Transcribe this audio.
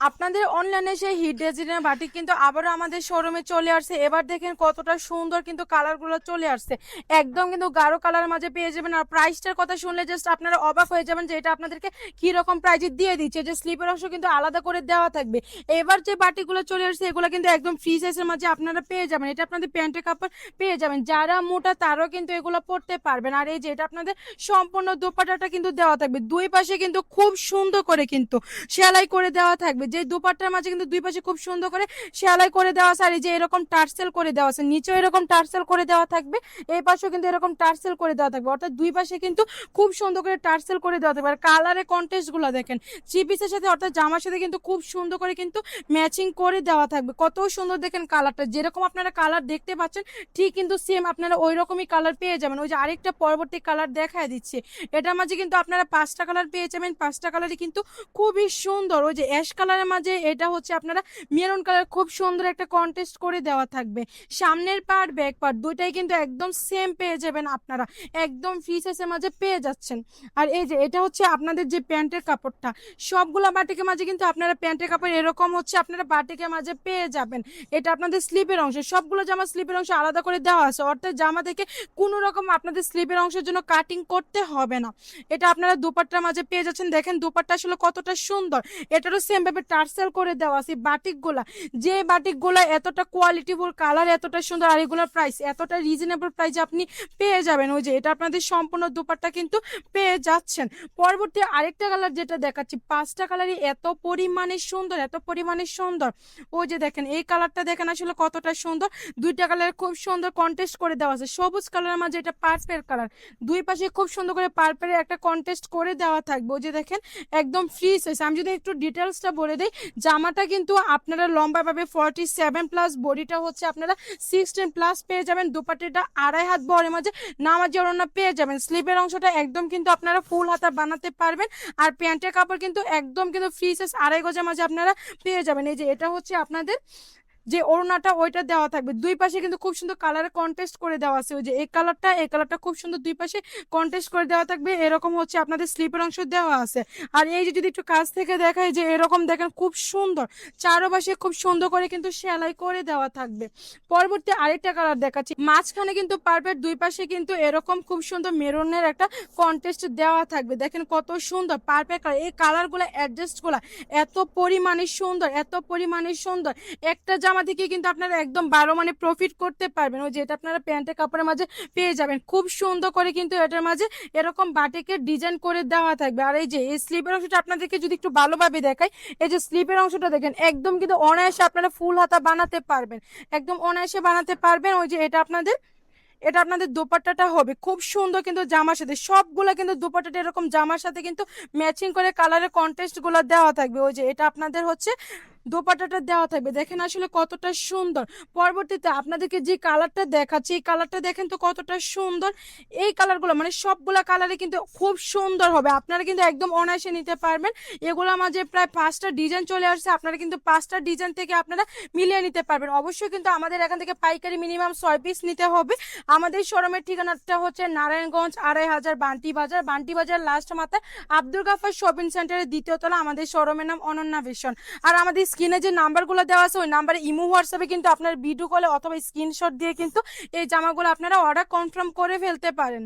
আপনাদের অনলাইনে সেই হিট ডিজাইনের বাটিক কিন্তু আবারও আমাদের শোরুমে চলে আসছে। এবার দেখেন কতটা সুন্দর কিন্তু কালারগুলো চলে আসছে। একদম কিন্তু গাঢ় কালারের মাঝে পেয়ে যাবেন। আর প্রাইসটার কথা শুনলে জাস্ট আপনারা অবাক হয়ে যাবেন যে এটা আপনাদেরকে কি রকম প্রাইজে দিয়ে দিচ্ছে। যে স্লিপের অংশ কিন্তু আলাদা করে দেওয়া থাকবে। এবার যে বাটিগুলো চলে আসছে, এগুলো কিন্তু একদম ফ্রি সাইজের মাঝে আপনারা পেয়ে যাবেন। এটা আপনাদের প্যান্টের কাপড় পেয়ে যাবেন। যারা মোটা, তারাও কিন্তু এগুলো পরতে পারবেন। আর এই যে এটা আপনাদের সম্পূর্ণ দোপাটাটা কিন্তু দেওয়া থাকবে। দুই পাশে কিন্তু খুব সুন্দর করে কিন্তু সেলাই করে দেওয়া থাকবে। যে দুপাট্টার মাঝে কিন্তু দুই পাশে খুব সুন্দর করে সেলাই করে দেওয়া আছে, আর এই যে এরকম টার্সেল করে দেওয়া আছে, নিচেও এরকম টার্সেল করে দেওয়া থাকবে, এই পাশেও কিন্তু এরকম টার্সেল করে দেওয়া থাকবে। অর্থাৎ দুই পাশে কিন্তু খুব সুন্দর করে টার্সেল করে দেওয়া থাকবে। আর কালারের কন্টেস্টগুলো দেখেন থ্রি পিসের সাথে অর্থাৎ জামার সাথে কিন্তু খুব সুন্দর করে কিন্তু ম্যাচিং করে দেওয়া থাকবে। কত সুন্দর দেখেন কালারটা, যেরকম আপনারা কালার দেখতে পাচ্ছেন, ঠিক কিন্তু সেম আপনারা ওই রকমই কালার পেয়ে যাবেন। ওই যে আরেকটা পরবর্তী কালার দেখায় দিচ্ছে। এটার মাঝে কিন্তু আপনারা পাঁচটা কালার পেয়ে যাবেন, পাঁচটা কালারই কিন্তু খুবই সুন্দর। ওই যে অ্যাশ কালারের মাঝে এটা হচ্ছে আপনারা মেরুন কালার খুব সুন্দর একটা কন্টেস্ট করে দেওয়া থাকবে। সামনের পার্ট ব্যাক পার্ট দুইটাই কিন্তু একদম সেম পেয়ে যাবেন আপনারা। একদম ফ্রি সাইজের মাঝে পেয়ে যাচ্ছেন। আর এই যে এটা হচ্ছে আপনাদের যে প্যান্টের কাপড়টা, সবগুলো বাটিকের মাঝে কিন্তু আপনারা প্যান্টের কাপড় এরকম হচ্ছে আপনারা বাটিকের মাঝে পেয়ে যাবেন। এটা আপনাদের স্লিপের অংশ, সবগুলো জামা স্লিপের অংশ আলাদা করে দেওয়া আছে। অর্থাৎ জামা থেকে কোনো রকম আপনাদের স্লিপের অংশের জন্য কাটিং করতে হবে না। এটা আপনারা দুপাট্টার মাঝে পেয়ে যাচ্ছেন। দেখেন দুপাট্টা আসলে কতটা সুন্দর। এটারও সেম ভাবে টার্সেল করে দেওয়া আছে বাটিকগুলা। যে বাটিকগুলা এতটা কোয়ালিটিফুল কালার এতটা সুন্দর, আর এগুলোর প্রাইস এতটা রিজনেবল প্রাইস আপনি পেয়ে যাবেন। ওই যে এটা আপনাদের সম্পূর্ণ দুপাট্টা কিন্তু পেয়ে যাচ্ছেন। পরবর্তী আরেকটা কালার যেটা দেখাচ্ছি, পাঁচটা কালারই এত পরিমাণে সুন্দর, এত পরিমাণে সুন্দর। ওই যে দেখেন, এই কালারটা দেখেন আসলে কতটা সুন্দর। দুইটা কালার খুব সুন্দর কন্টেস্ট করে দেওয়া আছে। সবুজ কালারের মাঝে এটা পার্পেল কালার দুই পাশে খুব সুন্দর করে পার্পেলের একটা কন্টেস্ট করে দেওয়া থাকবে। ওই যে দেখেন, একদম ফ্রি সাইজ আমি যদি একটু ডিটেলসটা বলে দিই জামাটা কিন্তু আপনারা লম্বা পাবে ফর্টি সেভেন প্লাস বডিটা হচ্ছে আপনারা সিক্সটিন প্লাস পেয়ে যাবেন, দুপাটিটা আড়াই হাত বড়ের মাঝে নামাজি ওড়না পেয়ে যাবেন। স্লিপের অংশটা একদম কিন্তু আপনারা ফুল হাতা বানাতে পারবেন আর প্যান্টের কাপড় কিন্তু একদম কিন্তু ফ্রি সাইজ আড়াই গজের মাঝে আপনারা পেয়ে যাবেন। এই যে এটা হচ্ছে আপনাদের যে ওড়নাটা ওইটা দেওয়া থাকবে। দুই পাশে কিন্তু খুব সুন্দর কালারে কন্টেস্ট করে দেওয়া আছে। ওই যে এই কালারটা এই কালারটা খুব সুন্দর দুই পাশে কন্টেস্ট করে দেওয়া থাকবে। এরকম হচ্ছে আপনাদের স্লিপের অংশ দেওয়া আছে। আর এই যে যদি একটু কাছ থেকে দেখায় যে এরকম দেখেন খুব সুন্দর। চারোপাশে খুব সুন্দর করে কিন্তু সেলাই করে দেওয়া থাকবে। পরবর্তী আরেকটা কালার দেখাচ্ছি। মাঝখানে কিন্তু পারফেক্ট দুই পাশে কিন্তু এরকম খুব সুন্দর মেরুনের একটা কন্টেস্ট দেওয়া থাকবে। দেখেন কত সুন্দর পারফেক্ট কালার এই কালারগুলো অ্যাডজাস্টগুলো এত পরিমাণে সুন্দর, এত পরিমাণে সুন্দর। একটা জামা থেকে কিন্তু আপনারা একদম বারো মানে প্রফিট করতে পারবেন। ওই যেটা আপনারা প্যান্টের কাপড়ের মাঝে পেয়ে যাবেন। খুব সুন্দর করে কিন্তু এটার মাঝে এরকম বাটিকের ডিজাইন করে দেওয়া থাকবে। আর এই যে, এই স্লিপের অংশটা আপনাদেরকে যদি একটু ভালোভাবে দেখাই, এই যে স্লিপের অংশটা দেখেন, একদম কিন্তু অনায়াসে আপনারা ফুল হাতা বানাতে পারবেন। একদম অনায়াসে বানাতে পারবেন। ওই যে এটা আপনাদের এটা আপনাদের দোপাট্টাটা হবে। খুব সুন্দর কিন্তু জামার সাথে, সবগুলো কিন্তু দোপাট্টাটা এরকম জামার সাথে কিন্তু ম্যাচিং করে কালারের কন্টেস্টগুলো দেওয়া থাকবে। ওই যে এটা আপনাদের হচ্ছে দোপাট্টাটা দেওয়া থাকবে। দেখেন আসলে কতটা সুন্দর। পরবর্তীতে আপনাদেরকে যে কালারটা দেখাচ্ছি, এই কালারটা দেখেন তো কতটা সুন্দর। এই কালারগুলো মানে সবগুলো কালারে কিন্তু খুব সুন্দর হবে। আপনারা কিন্তু একদম অনায়াসে নিতে পারবেন। এগুলোর মাঝে প্রায় পাঁচটা ডিজাইন চলে আসছে। আপনারা কিন্তু পাঁচটা ডিজাইন থেকে আপনারা মিলিয়ে নিতে পারবেন। অবশ্যই কিন্তু আমাদের এখান থেকে পাইকারি মিনিমাম ছয় পিস নিতে হবে। আমাদের শোরুমের ঠিকানাটা হচ্ছে নারায়ণগঞ্জ আড়াই হাজার বান্টি বাজার। বান্টি বাজার লাস্ট মাথায় আব্দুল গাফার শপিং সেন্টারের দ্বিতীয় তলা। আমাদের শোরুমের নাম অনন্যা ভীষণ। আর আমাদের স্ক্রিনে যে নাম্বারগুলো দেওয়া আছে, ওই নাম্বারে ইমো, হোয়াটসঅ্যাপে কিন্তু আপনার ভিডিও কলে অথবা স্ক্রিনশট দিয়ে কিন্তু এই জামাগুলো আপনারা অর্ডার কনফার্ম করে ফেলতে পারেন।